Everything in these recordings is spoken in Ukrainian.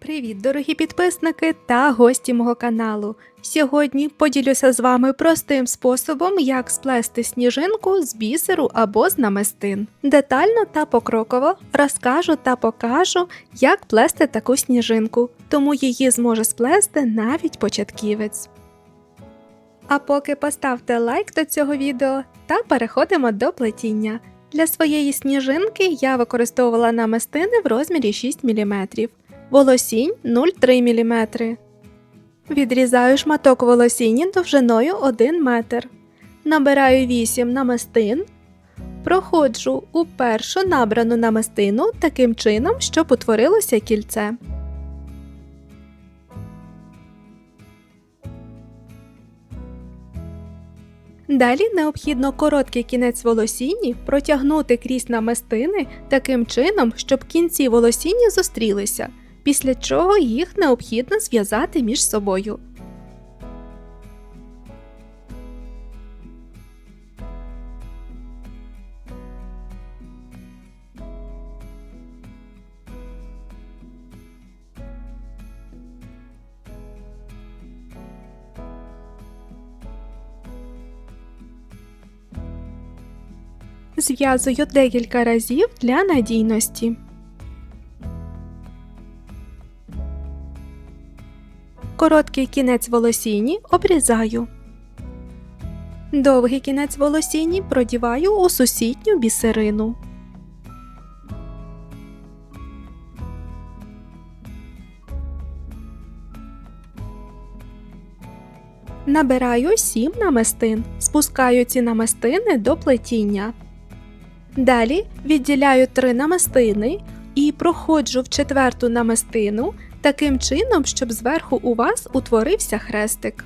Привіт, дорогі підписники та гості мого каналу. Сьогодні поділюся з вами простим способом, як сплести сніжинку з бісеру або з намистин. Детально та покроково розкажу та покажу, як плести таку сніжинку, тому її зможе сплести навіть початківець. А поки поставте лайк до цього відео та переходимо до плетіння. Для своєї сніжинки я використовувала намистини в розмірі 6 мм, волосінь 0,3 мм. Відрізаю шматок волосіння довжиною 1 метр. Набираю 8 намистин. Проходжу у першу набрану намистину таким чином, щоб утворилося кільце. Далі необхідно короткий кінець волосінні протягнути крізь намистини таким чином, щоб кінці волосіння зустрілися, після чого їх необхідно зв'язати між собою. Зв'язую декілька разів для надійності. Короткий кінець волосіні обрізаю. Довгий кінець волосіні продіваю у сусідню бісерину. Набираю 7 намистин. Спускаю ці намистини до плетіння. Далі відділяю 3 намистини і проходжу в четверту намистину таким чином, щоб зверху у вас утворився хрестик.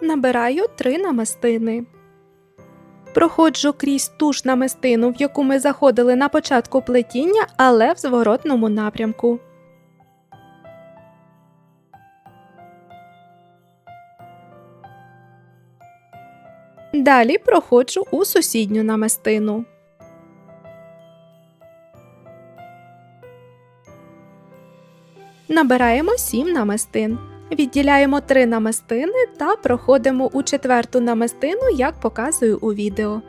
Набираю 3 намистини. Проходжу крізь ту ж намистину, в яку ми заходили на початку плетіння, але в зворотному напрямку. Далі проходжу у сусідню намистину. Набираємо 7 намистин. Відділяємо 3 намистини та проходимо у четверту намистину, як показую у відео.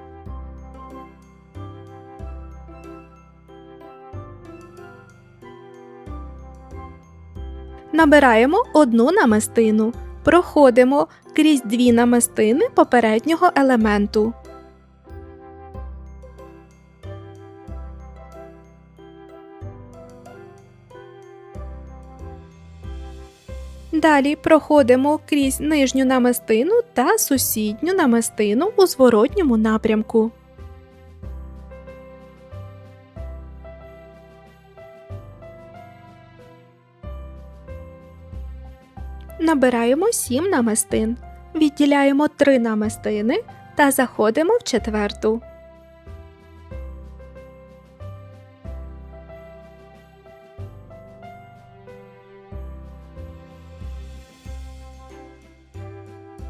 Набираємо одну намистину. Проходимо крізь дві намистини попереднього елементу. Далі проходимо крізь нижню намистину та сусідню намистину у зворотньому напрямку. Набираємо 7 намистин, відділяємо 3 намистини та заходимо в четверту.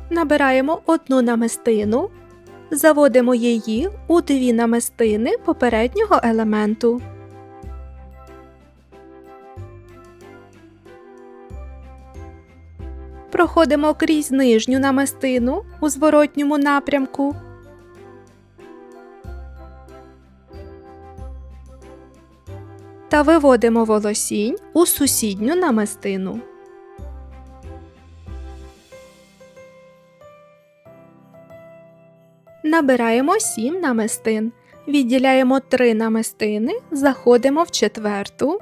Набираємо одну намистину, заводимо її у дві намистини попереднього елементу. Проходимо крізь нижню намистину у зворотньому напрямку. Та виводимо волосінь у сусідню намистину. Набираємо 7 намистин. Відділяємо 3 намистини, заходимо в четверту.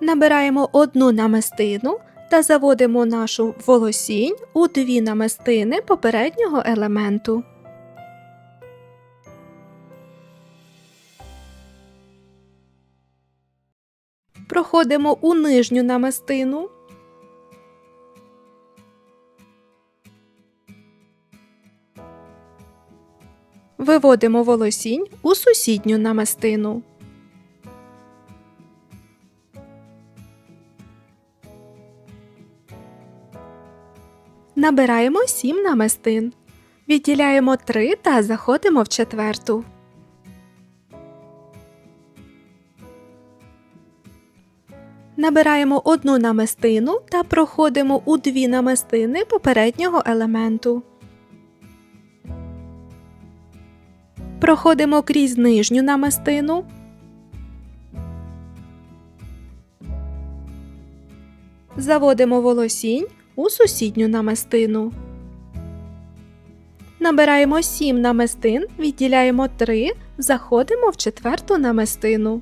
Набираємо одну намистину та заводимо нашу волосінь у дві намистини попереднього елементу. Проходимо у нижню намистину. Виводимо волосінь у сусідню намистину. Набираємо 7 намистин. Відділяємо 3 та заходимо в четверту. Набираємо одну намистину та проходимо у дві намистини попереднього елементу. Проходимо крізь нижню намистину. Заводимо волосінь у сусідню намистину. Набираємо 7 намистин, відділяємо 3, заходимо в четверту намистину.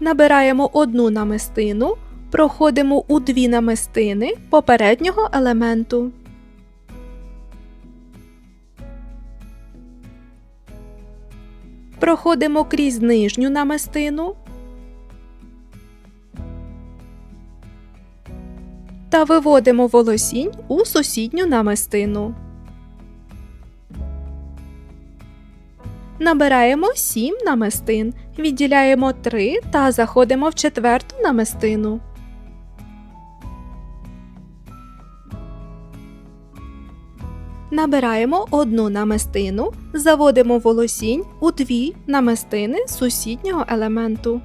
Набираємо одну намистину, проходимо у дві намистини попереднього елементу. Проходимо крізь нижню намистину та виводимо волосінь у сусідню намистину. Набираємо 7 намистин, відділяємо 3 та заходимо в четверту намистину. Набираємо одну намистину, заводимо волосінь у дві намистини сусіднього елементу.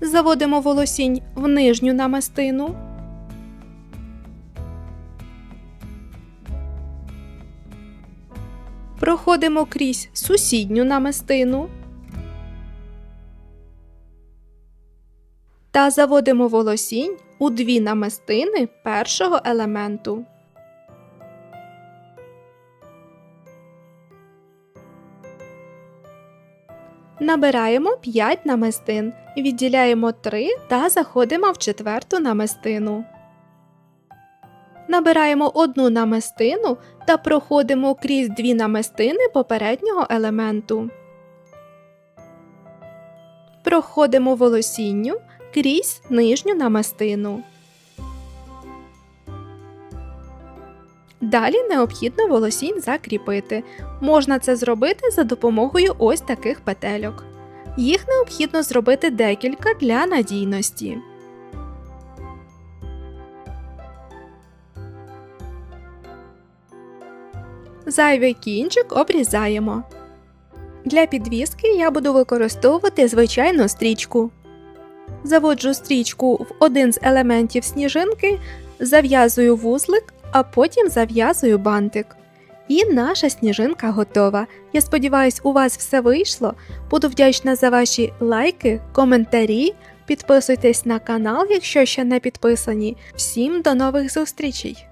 Заводимо волосінь в нижню намистину. Проходимо крізь сусідню намистину та заводимо волосінь у дві намистини першого елементу. Набираємо 5 намистин, відділяємо 3 та заходимо в четверту намистину. Набираємо одну намистину та проходимо крізь дві намистини попереднього елементу. Проходимо волосінню крізь нижню намистину. Далі необхідно волосінь закріпити. Можна це зробити за допомогою ось таких петельок. Їх необхідно зробити декілька для надійності. Зайвий кінчик обрізаємо. Для підвіски я буду використовувати звичайну стрічку. Заводжу стрічку в один з елементів сніжинки, зав'язую вузлик, а потім зав'язую бантик. І наша сніжинка готова. Я сподіваюся, у вас все вийшло. Буду вдячна за ваші лайки, коментарі. Підписуйтесь на канал, якщо ще не підписані. Всім до нових зустрічей!